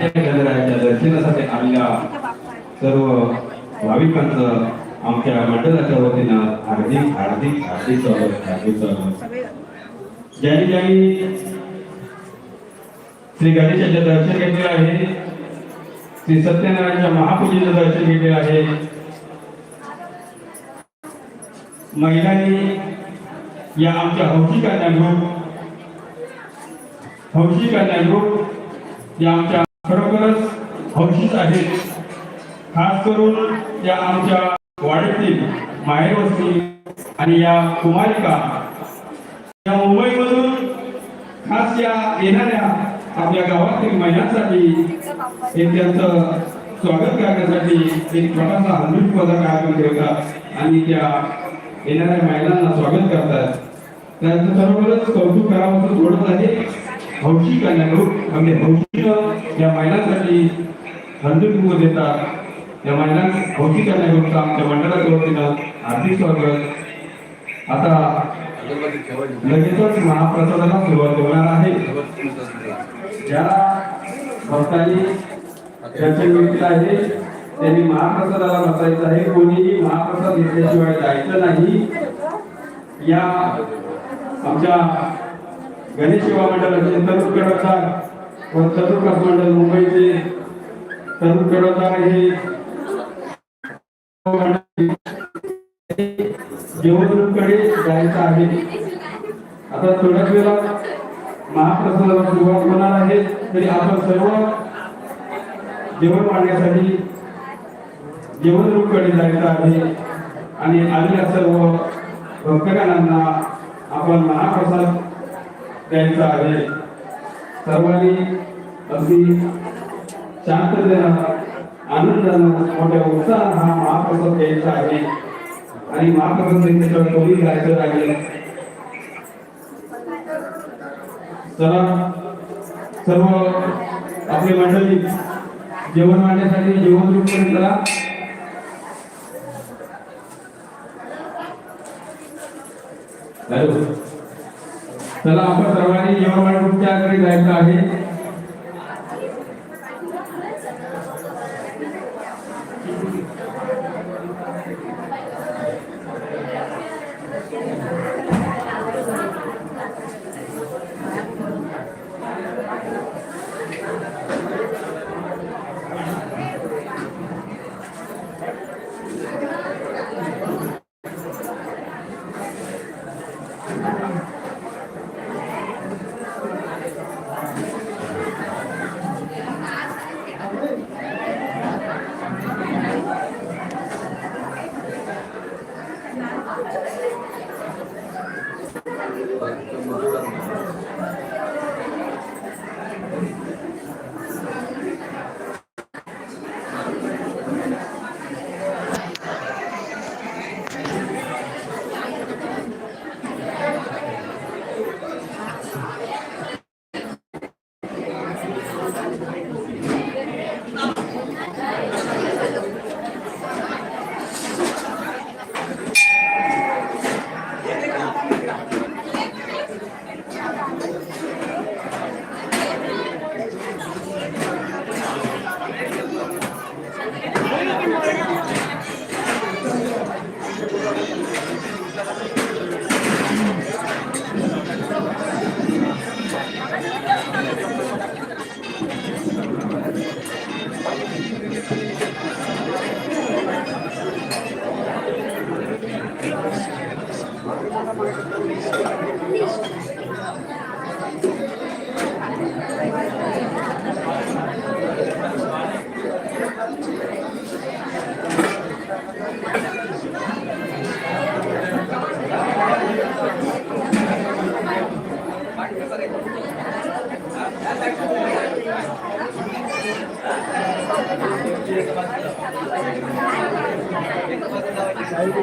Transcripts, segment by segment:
गणरायाच्या दर्शनासाठी आलेल्या सर्व भाविकांचं आमच्या मंडळाच्या वतीनं हार्दिक हार्दिक हार्दिक स्वागत हार्दिक स्वागत. ज्यांनी ज्यांनी श्री गणेशाचे दर्शन घेतलेलं आहे श्री सत्यनारायणच्या महापूजेचं दर्शन घेतलेलं आहे महिलांनी या आमच्या हौशी कन्या ग्रुप हौशी कन्या ग्रुप या आमच्या खरोखरच हौशीच आहेत खास करून या आमच्या वाड्यातील माहेरवस्ती आणि या कुमारिका. या मुंबईमधून खास या येणाऱ्या आपल्या गावातील महिलांसाठी हे त्यांचं स्वागत करण्यासाठी एक छोटासा हंड्रेड पदार्थ कार्यक्रम ठेवतात आणि त्या येणाऱ्या महिलांना स्वागत करतात. त्यांचं खरोखरच कौतुक करावं असं जोडत आहे. हौशी आणि ग्रुप म्हणजे हौशीनं या महिलांसाठी हंड्रेड देतात त्या महिलांना हौशी कन्या ग्रुपचं आमच्या मंडळाच्या वतीनं हार्दिक स्वागत आता लगेचच महाप्रसादाला सुरुवात होणार आहे ज्याला भक्तांनी दर्शन घेतलेलं आहे त्यांनी महाप्रसादाला बसायचं आहे कोणीही महाप्रसाद घेतल्याशिवाय जायचं नाही या आमच्या गणेश सेवा मंडळाचे म्हणजे तरुण कडवदार व तरुण मंडळ मुंबईचे तरुण कडवदार हे जेवणकडे जायचं आहे. आता थोड्याच वेळा महाप्रसादाला सुरुवात होणार आहे. तरी आपण सर्व जेवण पाहण्यासाठी जेवण रूपकडे जायचं आहे. आणि आलेल्या सर्व भक्तगणांना आपण महाप्रसाद त्यांचा आहे. सर्वांनी अगदी शांततेनं आनंदानं मोठ्या उत्साहात हा महाप्रसाद द्यायचा आहे. आणि महाप्रसाद घेतल्याशिवाय कोणी जायचं नाही. चला सर्व आपली मंडळी जेवण वाढण्यासाठी जेवण रूप करा. हॅलो. चला आपण सर्वांनी यवतमाळ वाढूच्या कडे जायचं आहे.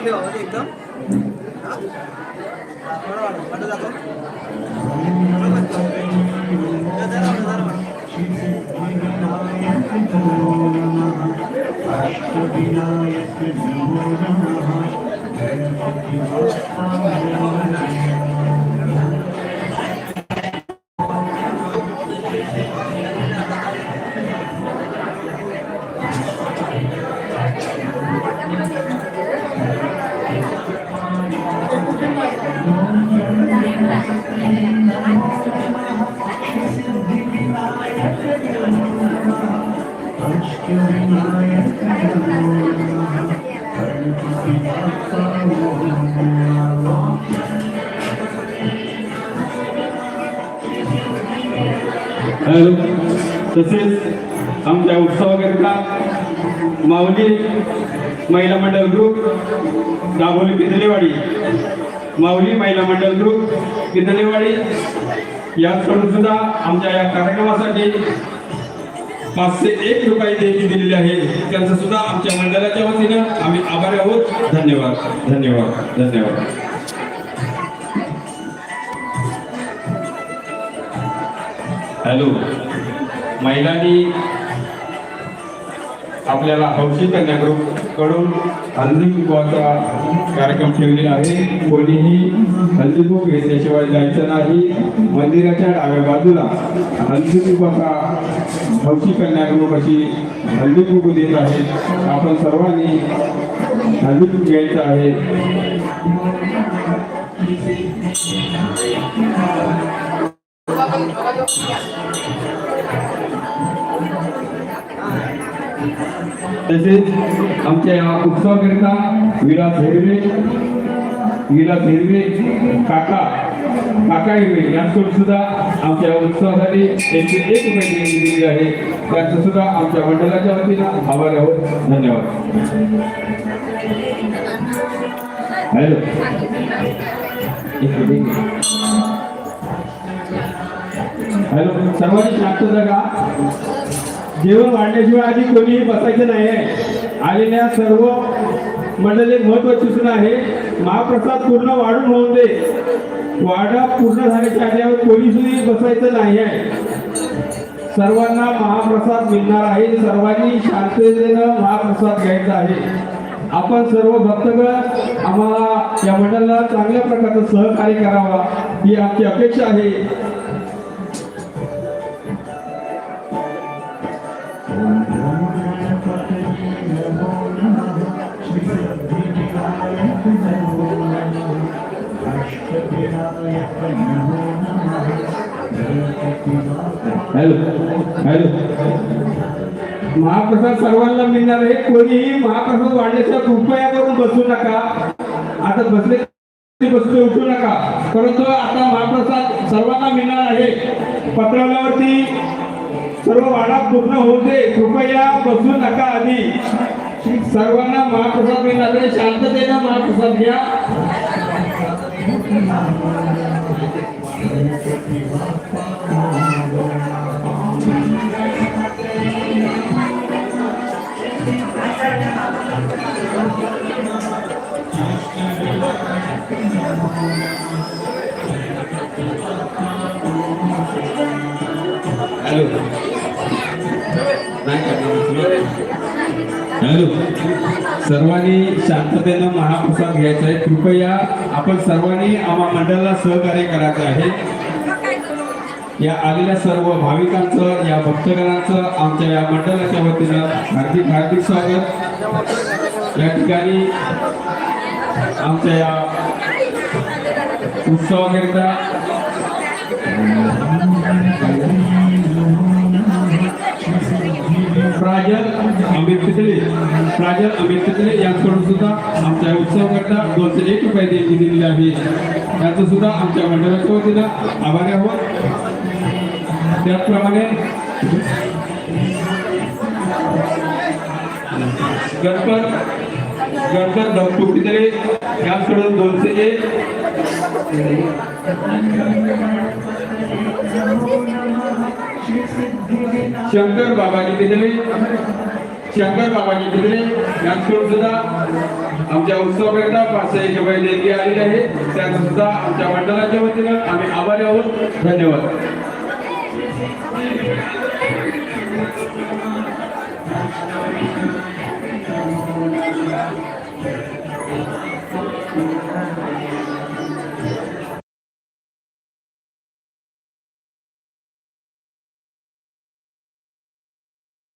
वाढून ठेवा म्हणजे एकदम हा? थोडं वाढव. वाढव दाखव. तसेच आमच्या उत्सवाकरिता माऊली महिला मंडळ ग्रुप दाभोली पितलेवाडी. माऊली महिला मंडळ ग्रुप पितलेवाडी. याचकडून सुद्धा आमच्या या कार्यक्रमासाठी पाचशे एक रुपये देणगी दिलेली आहे त्यांचं सुद्धा आमच्या मंडळाच्या वतीनं आम्ही आभारी आहोत. धन्यवाद. धन्यवाद. धन्यवाद. हॅलो. महिलांनी आपल्याला हौशी कन्या ग्रुपकडून हल्दी कार्यक्रम ठेवलेला आहे. कोणीही हल्दी घेतल्याशिवाय जायचं नाही. मंदिराच्या डाव्या बाजूला हल्दी कुंकवाचा हौशी कन्या ग्रुप अशी हल्दी देत आहे. आपण सर्वांनी हल्दी घ्यायचं आहे. तसेच आमच्या या उत्सवाकरिता विलास हिरवे विलास हिरवे काका काका हिरवे यांच्याकडून सुद्धा आमच्या उत्सवासाठी त्यांची एक रुपये दिलेली आहे. त्यांचं सुद्धा आमच्या मंडळाच्या वतीनं आभार आहोत. धन्यवाद. हॅलो. हॅलो सर्वांनी शांत जागा जेवण वाढल्याशिवाय आधी कोणीही बसायचं नाही आहे आलेल्या सर्व मंडळी महत्वाची सूचना आहे. महाप्रसाद पूर्ण वाढून होऊन दे. वाडा पूर्ण झाल्याच्या आल्यावर कोणीही बसायचं नाही आहे सर्वांना महाप्रसाद मिळणार आहे. सर्वांनी शांततेनं महाप्रसाद घ्यायचा आहे. आपण सर्व भक्तगण आम्हाला या मंडळाला चांगल्या प्रकारचं सहकार्य करावा ही आमची अपेक्षा आहे. Hello hello. महाप्रसाद सर्वांना मिळणार आहे. कोणीही महाप्रसाद वाढल्याच्या कृपया करून बसू नका. आता बसले बसले उठू नका. परंतु आता महाप्रसाद सर्वांना मिळणार आहे. पत्रावरती सर्व वाडा पूर्ण होते. कृपया बसू नका आधी. सर्वांना महाप्रसाद मिळणार आहे. शांततेनं महाप्रसाद घ्या. हॅलो हॅलो सर्वांनी शांततेनं महाप्रसाद घ्यायचा आहे. कृपया आपण सर्वांनी आम्हा मंडळाला सहकार्य करायचं आहे. या आलेल्या सर्व भाविकांचं या भक्तगणांचं आमच्या या मंडळाच्या वतीनं हार्दिक हार्दिक स्वागत. या ठिकाणी आमच्या या उत्सवाकरिता प्राजल अमित पितळे प्राजल अमित पितळे यांच्याकडून सुद्धा आमच्या उत्सवाकरता दोनशे एक रुपये देणगी दिलेली आहे. याचं सुद्धा आमच्या मंडळाच्या वतीनं आभारी आहोत. त्याचप्रमाणे गणपत गणपत धमटू पितळे यांच्याकडून दोनशे एक शंकर बाबाजी तिथले शंकर बाबाजी तिथले यांच्याकडून सुद्धा आमच्या उत्सवाकरिता पाचशे एक रुपये देणगी आलेली आहे त्यात सुद्धा आमच्या मंडळाच्या वतीनं आम्ही आभारी आहोत. धन्यवाद.